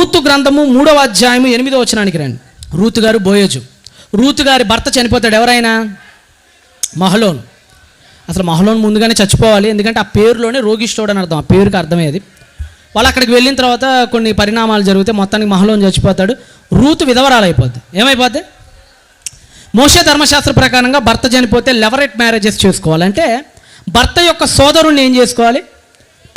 Ruth గ్రంథము మూడవ అధ్యాయము ఎనిమిదో వచనానికి రండి. రూతు గారు బోయోజు. రూతు గారి భర్త చనిపోతాడు ఎవరైనా? మహలోన్. అసలు మహలోన్ ముందుగానే చచ్చిపోవాలి. ఎందుకంటే ఆ పేరులోనే రోగిష్ఠోడు అని అర్థం. ఆ పేరుకి అర్థమయ్యేది వాళ్ళు అక్కడికి వెళ్ళిన తర్వాత కొన్ని పరిణామాలు జరిగితే మొత్తానికి మహలోన్ చచ్చిపోతాడు. రూతు విధవరాలు అయిపోద్ది ఏమైపోద్ది? మోషే ధర్మశాస్త్ర ప్రకారంగా భర్త చనిపోతే లెవరెట్ మ్యారేజెస్ చేసుకోవాలంటే భర్త యొక్క సోదరుణ్ణి ఏం చేసుకోవాలి?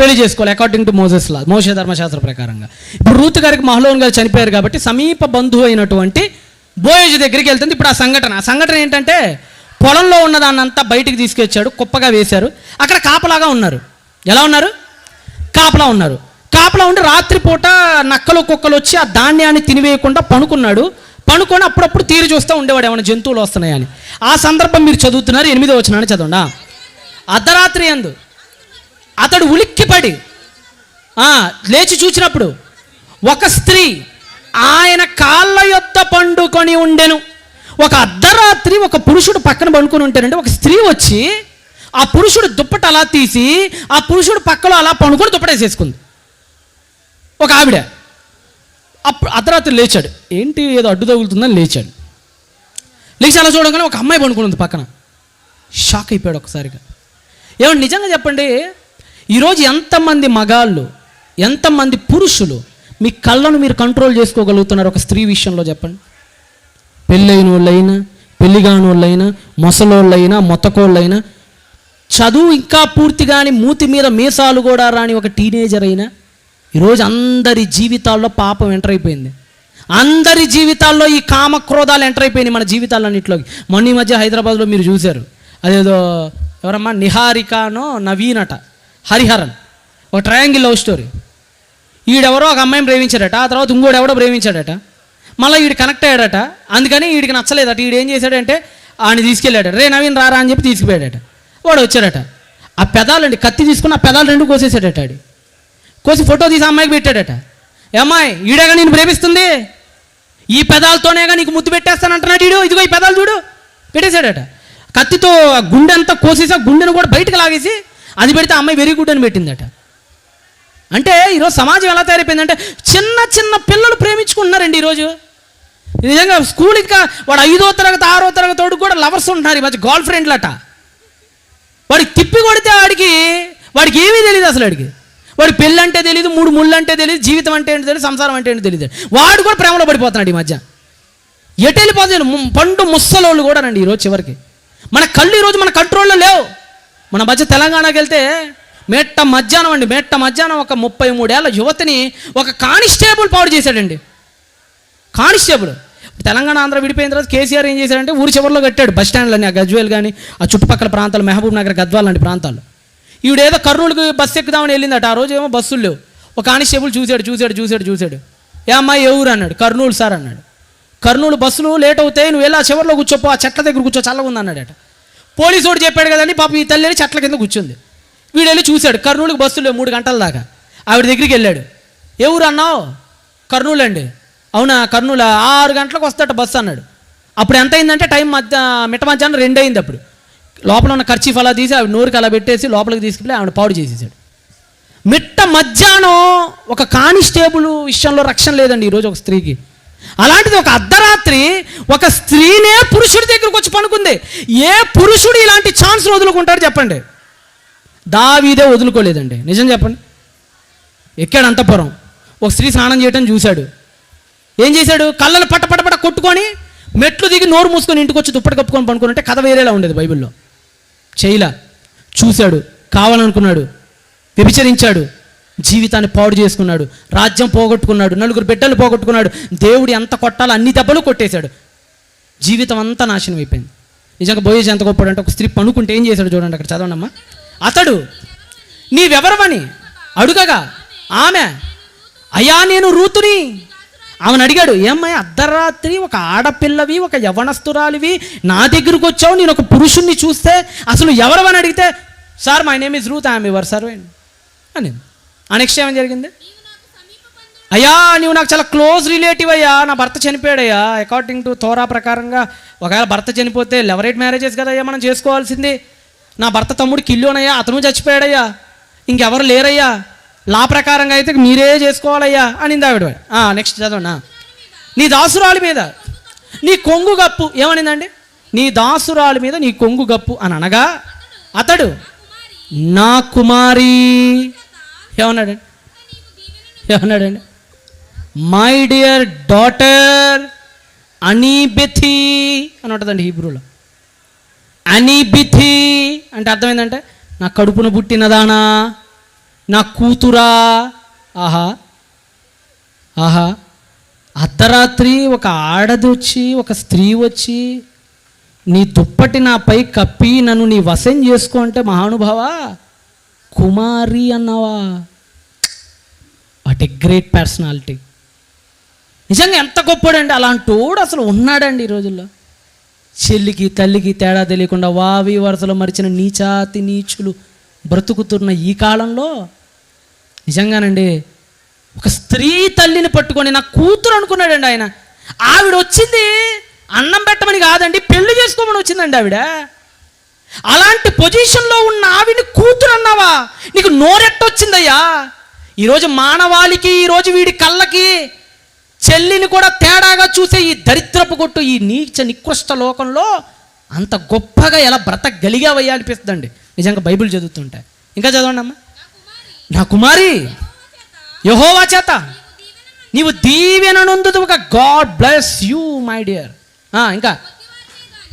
పెళ్ళి చేసుకోవాలి అకార్డింగ్ టు మోసెస్ లా మోషే ధర్మశాస్త్ర ప్రకారంగా. ఇప్పుడు రూత్ గారికి మహలోన్ గారు చనిపోయారు కాబట్టి సమీప బంధువు అయినటువంటి బోయేజ్ దగ్గరికి వెళ్తుంది. ఇప్పుడు ఆ సంఘటన ఆ సంఘటన ఏంటంటే పొలంలో ఉన్నదాన్నంతా బయటికి తీసుకొచ్చాడు కుప్పగా వేశారు. అక్కడ కాపలాగా ఉన్నారు. ఎలా ఉన్నారు? కాపలా ఉన్నారు. కాపలా ఉండి రాత్రిపూట నక్కలు కుక్కలు వచ్చి ఆ ధాన్యాన్ని తినివేయకుండా పనుకున్నాడు. పనుకొని అప్పుడప్పుడు తీరు చూస్తూ ఉండేవాడు ఏమైనా జంతువులు వస్తున్నాయని. ఆ సందర్భం మీరు చదువుతున్నారు ఎనిమిదో వచ్చినాన్ని చదవండి. అర్ధరాత్రి అందు అతడు ఉలిక్కిపడి లేచి చూసినప్పుడు ఒక స్త్రీ ఆయన కాళ్ళ యొద్ద పండుకొని ఉండెను. ఒక అర్ధరాత్రి ఒక పురుషుడు పక్కన పండుకొని ఉంటారంటే ఒక స్త్రీ వచ్చి ఆ పురుషుడు దుప్పట అలా తీసి ఆ పురుషుడు పక్కలో అలా పండుకొని దుప్పటేసేసుకుంది ఒక ఆవిడ అప్పుడు అర్ధరాత్రి లేచాడు. ఏంటి ఏదో అడ్డు తగులుతుందని లేచాడు. లేచి అలా చూడగానే ఒక అమ్మాయి పండుకుని ఉంది పక్కన. షాక్ అయిపోయాడు ఒకసారిగా. ఏమంటే నిజంగా చెప్పండి ఈరోజు ఎంతమంది మగాళ్ళు ఎంతమంది పురుషులు మీ కళ్ళను మీరు కంట్రోల్ చేసుకోగలుగుతున్నారు ఒక స్త్రీ విషయంలో చెప్పండి. పెళ్ళైన వాళ్ళైనా పెళ్ళిగాని వాళ్ళైనా మొసలోళ్ళైనా మొత్తకోళ్ళైనా చదువు ఇంకా పూర్తి కాని మూతి మీద మీసాలు కూడా రాని ఒక టీనేజర్ అయినా ఈరోజు అందరి జీవితాల్లో పాపం ఎంటర్ అయిపోయింది. అందరి జీవితాల్లో ఈ కామక్రోధాలు ఎంటర్ అయిపోయినాయి మన జీవితాలన్నింటిలోకి. మొన్న ఈ మధ్య హైదరాబాద్లో మీరు చూశారు. అదేదో ఎవరమ్మా నిహారికానో నవీనట. హరిహరన్. ఒక ట్రయాంగిల్ లవ్ స్టోరీ ఈడెవరో ఒక అమ్మాయిని ప్రేమించాడట ఆ తర్వాత ఇంకోడు ఎవడో ప్రేమించాడట. మళ్ళీ వీడు కనెక్ట్ అయ్యాడట. అందుకని వీడికి నచ్చలేదట. వీడు ఏం చేశాడంటే ఆయన తీసుకెళ్ళాడు రే నవీన్ రారా అని చెప్పి తీసుకుపోయాడట. వాడు వచ్చాడట. ఆ పెదాలండి కత్తి తీసుకుని ఆ పెదాలు రెండు కోసేసాడట ఆడి. కోసి ఫోటో తీసి అమ్మాయికి పెట్టాడట. "ఏ అమ్మాయి ఈడేగా నేను ప్రేమిస్తుంది? ఈ పెదాలతోనేగా నీకు ముద్దు పెట్టేస్తానంటున్నాడు ఈడు? ఇదిగో ఈ పెదాలు చూడు. పెట్టేశాడట. కత్తితో ఆ గుండె అంతా కోసేసి ఆ గుండెను కూడా బయటకు లాగేసి అది పెడితే అమ్మాయి వెరీ గుడ్ అని పెట్టిందట. అంటే ఈరోజు సమాజం ఎలా తయారైపోయిందంటే చిన్న చిన్న పిల్లలు ప్రేమించుకుంటున్నారండి ఈరోజు. నిజంగా స్కూల్ ఇంకా వాడు ఐదో తరగతి ఆరో తరగతి తోడు కూడా లవర్స్ ఉంటున్నారు ఈ మధ్య గర్ల్ ఫ్రెండ్లట వాడికి తిప్పి కొడితే వాడికి వాడికి ఏమీ తెలియదు అసలు వాడికి వాడి పెళ్ళి అంటే తెలియదు మూడు ముళ్ళు అంటే తెలియదు జీవితం అంటే ఏంటి తెలియదు సంసారం అంటే ఏంటి తెలియదు వాడు కూడా ప్రేమలో పడిపోతున్నాడు ఈ మధ్య. ఎటు వెళ్ళిపోతుంది పండు ముస్సలోళ్ళు కూడా రండి ఈరోజు చివరికి. మన కళ్ళు ఈరోజు మన కంట్రోల్లో లేవు. మన మధ్య తెలంగాణకి వెళ్తే మెట్ట మధ్యాహ్నం అండి. మెట్ట మధ్యాహ్నం ఒక ముప్పై మూడేళ్ళ యువతిని ఒక కానిస్టేబుల్ పాడు చేశాడండి. కానిస్టేబుల్. తెలంగాణ ఆంధ్ర విడిపోయిన తర్వాత కేసీఆర్ ఏం చేశాడంటే ఊరి చివరిలో కట్టాడు. బస్ స్టాండ్లని ఆ గజ్వేల్ కానీ ఆ చుట్టుపక్కల ప్రాంతాలు మహబూబ్ నగర్ గద్వాల్ లాంటి ప్రాంతాలు. ఈవిడేదో కర్నూలుకి బస్సు ఎక్కుదామని వెళ్ళిందట. ఆ రోజు ఏమో బస్సులు లేవు. ఒక కానిస్టేబుల్ చూశాడు చూశాడు చూశాడు చూశాడు. ఏ అమ్మాయి ఎవరు అన్నాడు. కర్నూలు సార్ అన్నాడు. కర్నూలు బస్సులు లేట్ అవుతాయి. నువ్వు వెళ్ళి ఆ చివరిలో కూర్చోపో ఆ చెట్ల దగ్గర కూర్చో చల్లగా ఉంది అన్నాడట. పోలీసు వాడు చెప్పాడు కదండి పాపం ఈ తల్లి చెట్ల కింద కూర్చుంది. వీడు వెళ్ళి చూశాడు కర్నూలుకి బస్సులో మూడు గంటల దాకా. ఆవిడ దగ్గరికి వెళ్ళాడు. ఏ ఊరు అన్నావు? కర్నూలు అండి అవునా కర్నూలు? ఆరు గంటలకు వస్తాట బస్సు అన్నాడు. అప్పుడు ఎంత అయిందంటే టైం మధ్య మిట్ట మధ్యాహ్నం రెండు అయింది అప్పుడు. లోపల ఉన్న ఖర్చీఫ్ అలా తీసి ఆవిడ నోరుకి అలా పెట్టేసి లోపలికి తీసుకెళ్ళి ఆవిడ పాడు చేసేసాడు. మిట్ట మధ్యాహ్నం ఒక కానిస్టేబుల్ విషయంలో రక్షణ లేదండి ఈరోజు ఒక స్త్రీకి. అలాంటిది ఒక అర్ధరాత్రి ఒక స్త్రీనే పురుషుడి దగ్గరకు వచ్చి పనుకుంది ఏ పురుషుడు ఇలాంటి ఛాన్స్ వదులుకుంటారు చెప్పండి? దావీదే వదులుకోలేదండి. నిజం చెప్పండి. ఎక్కాడు అంతపురం. ఒక స్త్రీ స్నానం చేయటం చూశాడు. ఏం చేశాడు? కళ్ళను పట్ట పట్ట పట్ట కొట్టుకొని మెట్లు దిగి నోరు మూసుకొని ఇంటికి వచ్చి దుప్పటి కప్పుకొని పనుకుని అంటే కథ వేరేలా ఉండేది బైబిల్లో. చేయలా. చూశాడు. కావాలనుకున్నాడు. వ్యభిచరించాడు. జీవితాన్ని పాడు చేసుకున్నాడు రాజ్యం పోగొట్టుకున్నాడు నలుగురు బిడ్డలు పోగొట్టుకున్నాడు దేవుడు ఎంత కొట్టాలో అన్ని దెబ్బలు కొట్టేశాడు. జీవితం అంతా నాశనం అయిపోయింది. నిజంగా బోయేజ్ ఎంత గొప్పడంటే ఒక స్త్రీ పనుకుంటే ఏం చేశాడు చూడండి అక్కడ చదవండమ్మా. అతడు నీవెవరవని అడుగగా ఆమె అయ్యా నేను రూతుని. ఆమెను అడిగాడు ఏమ్మాయి అర్ధరాత్రి ఒక ఆడపిల్లవి ఒక యవనస్తురాలివి నా దగ్గరకు వచ్చావు నేను ఒక పురుషుణ్ణి చూస్తే అసలు ఎవరవని అడిగితే sir my name is Ruth I'm your servant. అని నెక్స్ట్ ఏమని జరిగింది? అయ్యా నువ్వు నాకు చాలా క్లోజ్ రిలేటివ్ అయ్యా. నా భర్త చనిపోయాడయ్యా. అకార్డింగ్ టు తోరా ప్రకారంగా ఒకవేళ భర్త చనిపోతే లెవరేట్ మ్యారేజెస్ కదయ్యా మనం చేసుకోవాల్సింది. నా భర్త తమ్ముడు కిల్లోనయ్యా అతను చచ్చిపోయాడయ్యా. ఇంకెవరు లేరయ్యా. లా ప్రకారంగా అయితే మీరే చేసుకోవాలయ్యా అని ఆవిడ. నెక్స్ట్ చదవనా నీ దాసురాలి మీద నీ కొంగు గప్పు. ఏమనిందండి? నీ దాసురాలి మీద నీ కొంగు గప్పు అని అనగా అతడు నా కుమారి. ఏమన్నాడండి? ఏమన్నాడండి? మై డియర్ డాటర్ అనీబెథి అని ఉంటుందండి హీబ్రూలో. అనీబిథి అంటే అర్థమైందంటే నా కడుపున పుట్టినదానా నా కూతురా? ఆహా. ఆహా. అర్ధరాత్రి ఒక ఆడది వచ్చి ఒక స్త్రీ వచ్చి నీ దుప్పటి నాపై కప్పి నన్ను నీ వశం చేసుకో అంటే మహానుభావా? కుమారి అన్నావా? What a great personality. నిజంగా ఎంత గొప్పడండి అలాంటోడు అసలు ఉన్నాడండి ఈ రోజుల్లో. చెల్లికి తల్లికి తేడా తెలియకుండా వావి వరుసలో మరిచిన నీచాతి నీచులు బ్రతుకుతున్న ఈ కాలంలో నిజంగానండి ఒక స్త్రీ తల్లిని పట్టుకొని నా కూతురు అనుకున్నాడండి ఆయన. ఆవిడ వచ్చింది అన్నం పెట్టమని కాదండి పెళ్ళి చేసుకోమని వచ్చిందండి ఆవిడ. అలాంటి పొజిషన్లో ఉన్న ఆవిని కూతురు అన్నావా నీకు నోరెట్టొచ్చిందయ్యా? ఈరోజు మానవాళికి ఈరోజు వీడి కళ్ళకి చెల్లిని కూడా తేడాగా చూసే ఈ దరిద్రపు కొట్టు ఈ నీచ నికృష్ట లోకంలో అంత గొప్పగా ఎలా బ్రతకగలిగావయ్యా అనిపిస్తుందండి. నిజంగా బైబిల్ చదువుతుంటే. ఇంకా చదవండి అమ్మా. నా కుమారి యహోవా చేత. నీవు దీవెన ఒక God bless you my dear. ఇంకా.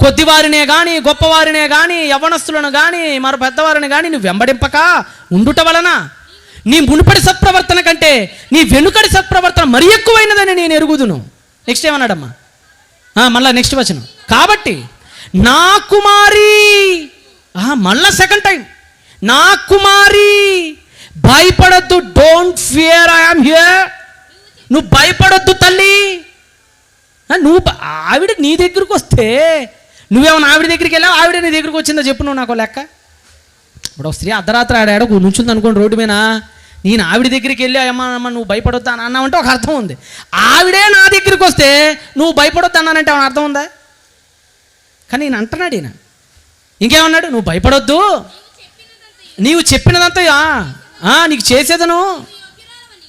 కొద్దివారినే కానీ గొప్పవారినే కానీ యవనస్తులను కానీ మరో పెద్దవారిని కానీ నువ్వు వెంబడింపక ఉండుట వలన నీ మునుపడి సత్ప్రవర్తన కంటే నీ వెనుకటి సత్ప్రవర్తన మరి ఎక్కువైనదని నేను ఎరుగుదును. నెక్స్ట్ ఏమన్నాడమ్మా? మళ్ళా నెక్స్ట్ వచనం. కాబట్టి నా కుమారి మళ్ళా సెకండ్ టైం నా కుమారి భయపడద్దు డోంట్ ఫియర్ ఐఎమ్ హియర్ నువ్వు భయపడొద్దు తల్లి. నువ్వు ఆవిడ నీ దగ్గరికి వస్తే నువ్వేమన్నా ఆవిడ దగ్గరికి వెళ్ళావు? ఆవిడ నీ దగ్గరికి వచ్చిందో? చెప్పు నువ్వు నాకు లెక్క. ఇప్పుడు ఒక స్త్రీ అర్ధరాత్రి ఆడాడు నుంచుంది అనుకోండి రోడ్డు మీద నేను ఆవిడ దగ్గరికి వెళ్ళి అమ్మ అమ్మ నువ్వు భయపడొద్దా? అని అన్నావంటే ఒక అర్థం ఉంది. ఆవిడే నా దగ్గరికి వస్తే నువ్వు భయపడొద్దు అన్నానంటే ఏమైనా అర్థం ఉందా? కానీ నేను అంటున్నాడు ఈయన. ఇంకేమన్నాడు? నువ్వు భయపడొద్దు. నీవు చెప్పినదంతా ఆ, నీకు చేసేదను.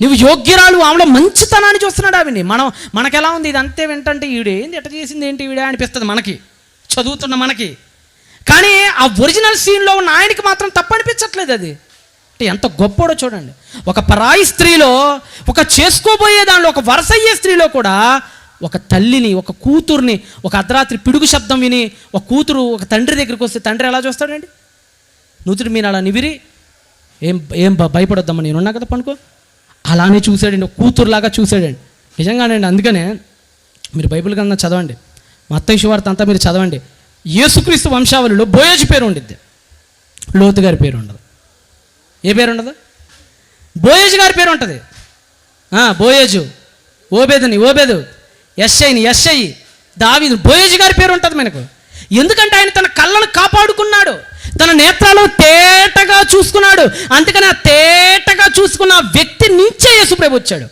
నువ్వు యోగ్యురాలు ఆమెలో మంచితనాన్ని చూస్తున్నాడు ఆవిని మనం మనకెలా ఉంది? ఇది అంతే వింటంటే ఈవిడ ఏంది? ఎట్ట చేసింది ఏంటి ఈవిడ? అనిపిస్తుంది మనకి. చదువుతున్న మనకి. కానీ ఆ ఒరిజినల్ సీన్లో ఉన్న ఆయనకి మాత్రం తప్పు అనిపించట్లేదు అది. అంటే ఎంత గొప్పోడో చూడండి. ఒక పరాయి స్త్రీలో ఒక చేసుకోబోయే దానిలో ఒక వరుస అయ్యే స్త్రీలో కూడా ఒక తల్లిని ఒక కూతుర్ని ఒక అర్ధరాత్రి పిడుగు శబ్దం విని ఒక కూతురు ఒక తండ్రి దగ్గరికి వస్తే తండ్రి ఎలా చూస్తాడండి? నూతుడు మీరు అలా నివిరి ఏం ఏం భ- భయపడొద్దమ్మా నేను ఉన్నా కదా పనుకో. అలానే చూశాడండి ఒక కూతురులాగా చూశాడండి. నిజంగానండి అందుకనే మీరు బైబిల్ కన్నా చదవండి. మత్తయి వార్త అంతా మీరు చదవండి. యేసుక్రీస్తు వంశావళిలో బోయోజు పేరు ఉండిద్ది. లోతు గారి పేరు ఉండదు. ఏ పేరు ఉండదు? బోయేజు గారి పేరు ఉంటుంది. బోయేజు. ఓబేదని ఓబేదు. ఎస్ఐని ఎస్ఐ. దావీదు. బోయేజు గారి పేరు ఉంటుంది మనకు. ఎందుకంటే ఆయన తన కళ్ళను కాపాడుకున్నాడు. తన నేత్రాలు తేటగా చూసుకున్నాడు. అందుకని ఆ తేటగా చూసుకున్న వ్యక్తి నుంచే యేసుప్రభు వచ్చాడు.